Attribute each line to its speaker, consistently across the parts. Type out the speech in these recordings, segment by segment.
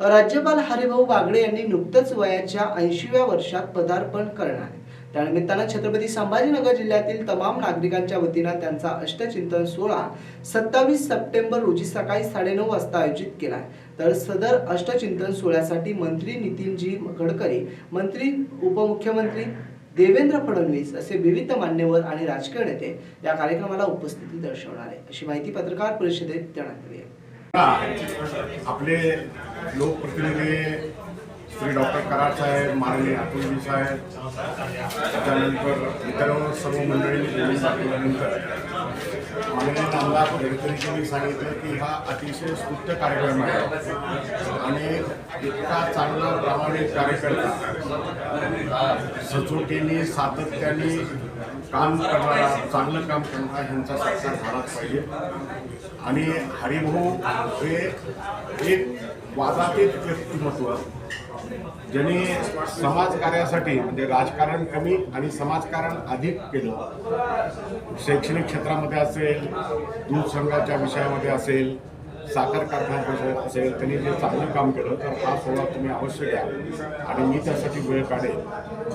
Speaker 1: राज्यपाल हरिभाऊ बागडे यांनी नुकतंच वयाच्या ऐंशीव्या वर्षात पदार्पण करणार आहे. त्यानिमित्तानं छत्रपती संभाजीनगर जिल्ह्यातील तमाम नागरिकांच्या वतीनं त्यांचा अष्टचिंतन सोहळा सत्तावीस सप्टेंबर रोजी सकाळी साडेनऊ वाजता आयोजित केला तर सदर अष्टचिंतन सोहळ्यासाठी मंत्री नितीनजी गडकरी मंत्री उपमुख्यमंत्री देवेंद्र फडणवीस असे विविध मान्यवर आणि राजकीय नेते या कार्यक्रमाला उपस्थिती दर्शवणार आहे अशी माहिती पत्रकार परिषदेत देण्यात आली आहे.
Speaker 2: आपले लोकप्रतिनिधी श्री डॉक्टर कराड साहेब माननीय अतुलजी साहेब त्याच्यानंतर इतर सर्व मंडळींनी बोलून दाखवल्यानंतर माननीय आमदार गडकरीजींनी सांगितलं की हा अतिशय स्तुत्य कार्यक्रम आहे आणि इतका चांगला प्रामाणिक कार्यकर्ता सचोटीने सातत्याने काम करणारा चांगलं काम करणारा ह्यांचा सत्कार झालाच पाहिजे. आणि हरिभाऊ हे एक वादातीत व्यक्तिमत्व. ज्यांनी समाजकार्यासाठी म्हणजे राजकारण कमी आणि समाजकारण अधिक केलं. शैक्षणिक क्षेत्रामध्ये असेल दूध संघाच्या विषयामध्ये असेल साखर कारखान्यात असेल त्यांनी जे चांगलं काम केलं तर हा सोहळा तुम्ही अवश्य घ्या. आणि मी त्यासाठी वेळ काढेल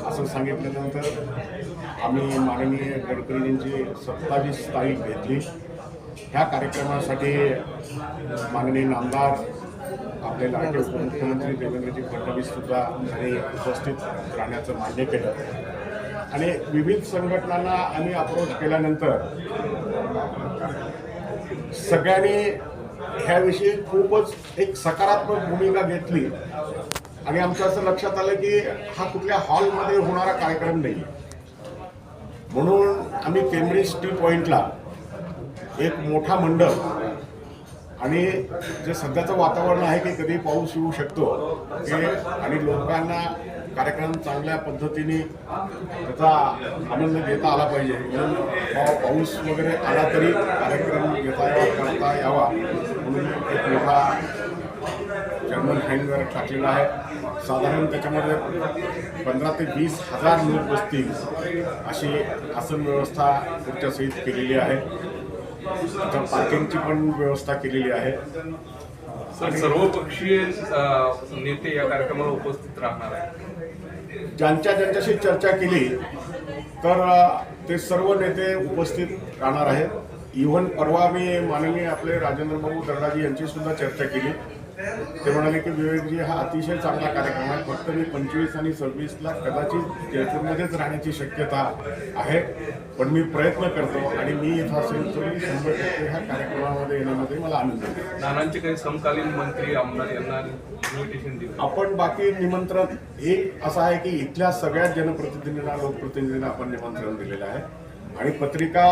Speaker 2: असं सांगितल्यानंतर आम्ही माननीय गडकरींची सत्तावीस तारीख घेतली. ह्या कार्यक्रमासाठी माननीय नामदार आपले लाडके उपमुख्यमंत्री देवेंद्रजी फडणवीस सुद्धा यांनी उपस्थित राहण्याचं मान्य केलं. आणि विविध संघटनांना आम्ही अप्रोच केल्यानंतर सगळ्यांनी ह्याविषयी खूपच एक सकारात्मक भूमिका घेतली. आणि आमच्या असं लक्षात आलं की हा कुठल्या हॉलमध्ये होणारा कार्यक्रम नाही. म्हणून आम्ही केम्ब्रिज टी पॉइंटला एक मोठा मंडप आणि जे सध्याचं वातावरण आहे की कधी पाऊस येऊ शकतो ते आणि लोकांना कार्यक्रम चांगल्या पद्धतीने त्याचा आनंद घेता आला पाहिजे. म्हणून पाऊस वगैरे आला तरी कार्यक्रम घेता यावा करता यावा. म्हणून एक मोठा जर्मन हँडवर टाकलेला आहे. साधारण त्याच्यामध्ये पंधरा ते वीस हजार लोक बसतील अशी आसन व्यवस्था पुढच्या सहित केलेली आहे. आता पार्किंगची पण व्यवस्था केलेली आहे.
Speaker 3: सर सर्वपक्षीय अ, नेते या कार्यक्रमाला उपस्थित राहणार आहेत.
Speaker 2: ज्यांच्या ज्यांच्याशी चर्चा केली तर ते सर्व नेते उपस्थित राहणार आहेत. इव्हन परवा मी माननीय आपले राजेंद्र भाऊ दर्डाजी यांची सुद्धा चर्चा केली. ते म्हणाले की विवेकजी हा अतिशय चांगला कार्यक्रम आहे. फक्त मी पंचवीस आणि सव्वीसला कदाचित जयपूरमध्येच राहण्याची शक्यता आहे. पण मी प्रयत्न करतो आणि मी इथं असेल तर मी शंभर टक्के ह्या कार्यक्रमामध्ये येण्यामध्ये मला आनंद आहे
Speaker 3: नानांचे काही समकालीन मंत्री आमदार यांना इन्व्हिटेशन दिलं.
Speaker 2: आपण बाकी निमंत्रण एक असं आहे की इथल्या सगळ्या जनप्रतिनिधींना लोकप्रतिनिधींना आपण निमंत्रण दिलेलं आहे. आणि पत्रिका